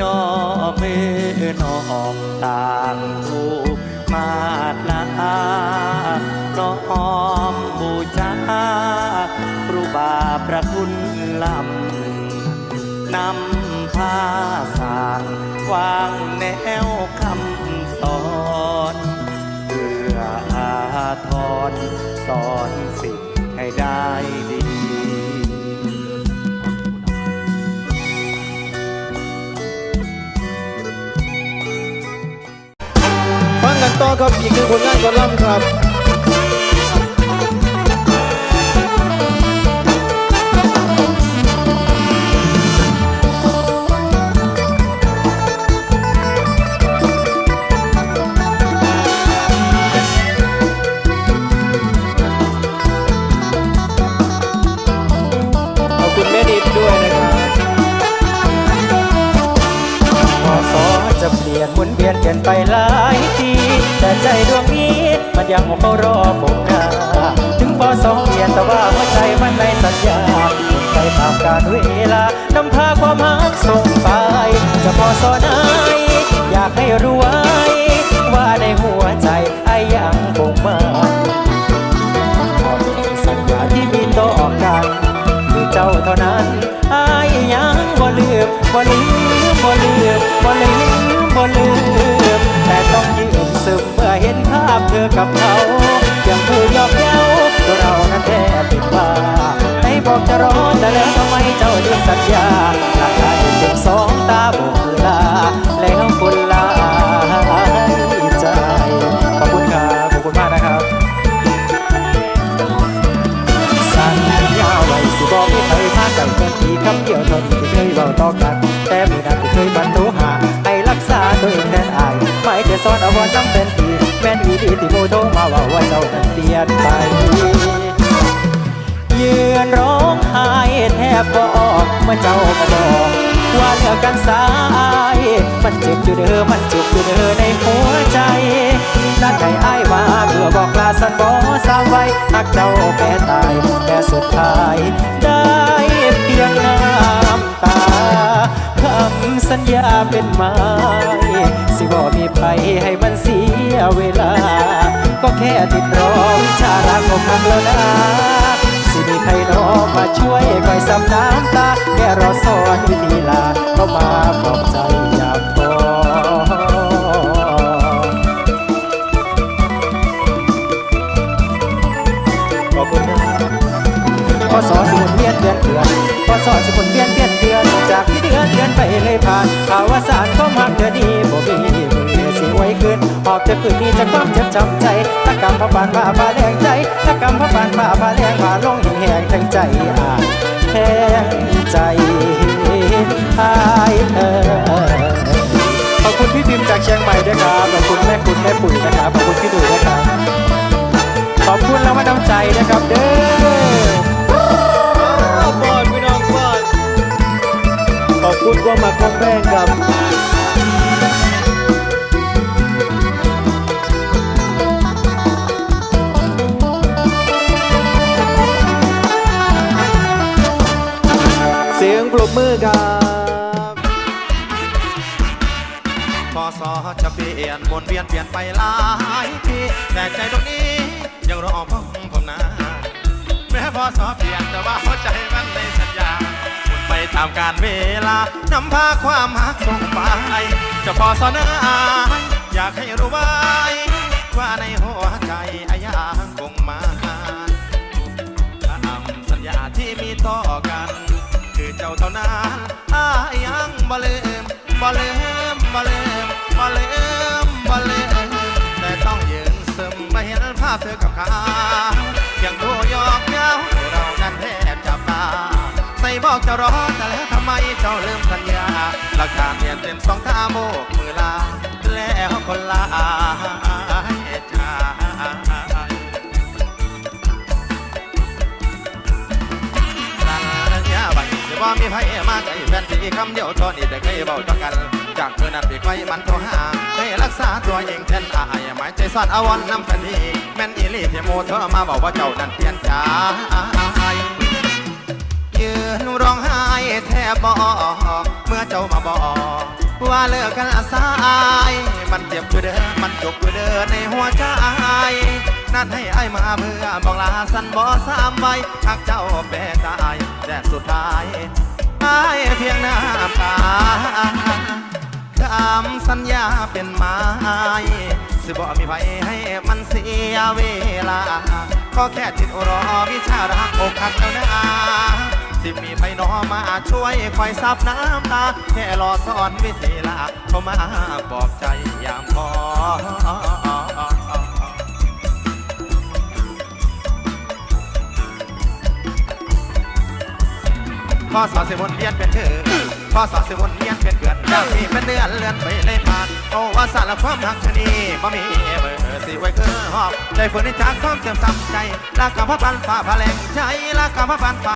ย่อมือนอบต่างรูปมาดลาน้อมบูชาครูบาประคุณลำนำพาสางวางแนวคำสอนเพื่ออาทรสอนสิ่งให้ได้ดี ต่อครับอีกหนึ่งผลงานกอลัมน์ครับขอบคุณแม่นิดด้วยนะครับ จะเปลี่ยนหมุนเวียนเปลี่ยนไปหลายที แต่ใจดวงนี้มันยังเฝ้ารอผมนาถึงพอสองเปลี่ยนแต่ว่าหัวใจมันในสัญญาไปตามกาลเวลานำพาความรักส่งไป จะพอสอไหนอยากให้รู้ไว้ว่าในหัวใจไอ้ยังคงมันขอเป็นสัญญาที่มีต่อกันคือเจ้าเท่านั้นไอายยังบ่ลืมบ่ลืม กับเขายังผู้ยอบเย้าตัวเรานั้นแทบติดบ้าให้บอกจะรอแต่แล้วทำไมเจ้าลืมสัญญาหลักฐานเจ็บสองตาโบกมือลา แล้วคุณลาใจ ขอบคุณครับ ขอบคุณมากนะครับ สัญญาไว้สิบอกให้ใครพากันแค่ทีคำเดียวเท่านี้ที่เคยเบาต่อกัน แต่มือนั้นที่เคยบันทุหาให้รักษาตัวเองแทนอายไม่จะสอนเอาวันน้ำเป็นที่ อีดีที่โมโทรมาว่าว่าเจ้านั้นเปลี่ยไป ยืนร้องไห้แทบก็ออกเมื่อเจ้ามาบอกว่าเลิกกันสาย มันเจ็บอยู่เด้อมันเจ็บอยู่เด้อในหัวใจนัดให้อ้ายมาเพื่อบอกลาสันบอสาวไว้หักเจ้าแพ้ตายแค่สุดท้าย ได้เพียงน้ำตาคำสัญญาเป็นม้สิ แค่ติดรอวิชารักของมันแล้วนะสิมีใครรอมาช่วยคอยซับน้ำตา แค่รอสอนวิธีลาก็มาปลอบใจอยากพอขอบคุณครับพอสอสิบนเวียนเดือนเดือนพอสอสิบนเวียนเดือนเดือน จากที่เดือนเดือนไปเลยผ่านข่าวว่าสารก็มักเดือนนี้บ่มีมือ สิไว้ขึ้นหอบจะขึ้นนี่จะความเจ็บจำใจตะกำพระบานมาบาแรงใจตะกำพระบานมาบาแรงมาลงแหงทั้งใจอ่าแหงใจอายเออขอบคุณพี่พิมจากเชียงใหม่ด้วยครับ ขอบคุณแม่คุณแม่ปุ๋ยนะครับ ขอบคุณพี่ดูนะครับ ขอบคุณแล้วมาดำใจนะครับเด้อบอดพี่น้องบอดขอบคุณความาของแป้งครับ เสียงปรบมือครับพอสอจะเปลี่ยนวนเวียนเปลี่ยนไปหลายทีแต่ใจตรงนี้ยังรอผมผมนะ แม้พอสอเปลี่ยนแต่ว่าหัวใจมันในสัญญาหมุนไปตามการเวลานำพาความหักส่งไปจะพอสอเน้ออายอยากให้รู้ไว้ บ่ลืมบ่ลืมบ่ลืมบ่ลืมบ่ลืมแต่ต้องยืนซึมมาเห็นภาพเธอกับเขายังโทยอกเย้าเรานั้นแทบจับตาใส่บอกจะรอแต่แล้วทำไมเจ้าลืมสัญญาหลักฐานเปลี่ยนเต็มสองตาโบกมือลาแล้วคนลา ว่ามีไผมาใจแฟนที่คำเดียวเทอนี้แต่เคยเบาต่อกัน จากเธอนั้นไปไกลมันโทรหาให้รักษาตัวเองแทนอายหมายใจซ่นอาวรณ์นำกันทีแม่นอีลีที่โมเธอมาบอกว่าเจ้านั้นเปลี่ยนใจยืนร้องไห้แทบบอกเมื่อเจ้ามาบอกว่าเลิกกันสาย มันเจ็บอยู่เด้อมันจบอยู่เด้อในหัวใจ นั่นให้ไอ้มาเพื่อบอกลาสันบอสามใบหักเจ้าแปรตายแต่สุดท้ายไอ้เพียงหน้ำตาคำสัญญาเป็นไม้สิบอกมีไผให้มันเสียเวลาก็แค่ติดรอวิชารักอกหักแล้วนะสิมีไผหนอมาช่วยคอยซับน้ำตา แค่รอสอนวิธีลา เข้ามาบอกใจยามพอ พอสอสิวนเวียนเป็นเถื่อพอสอสิวนเวียนเป็นเกือนเจ้าที่เป็นเดือนเลื่อนไปเลยผ่านโอ้ว่าสารความรักชนีบ่มีเบอร์สิไว้คือหอบใจฝืนในจากความเสื่อมซ้ำใจลากกับพระพันฝ่าพะแรงใจลากกับพระพันฝ่า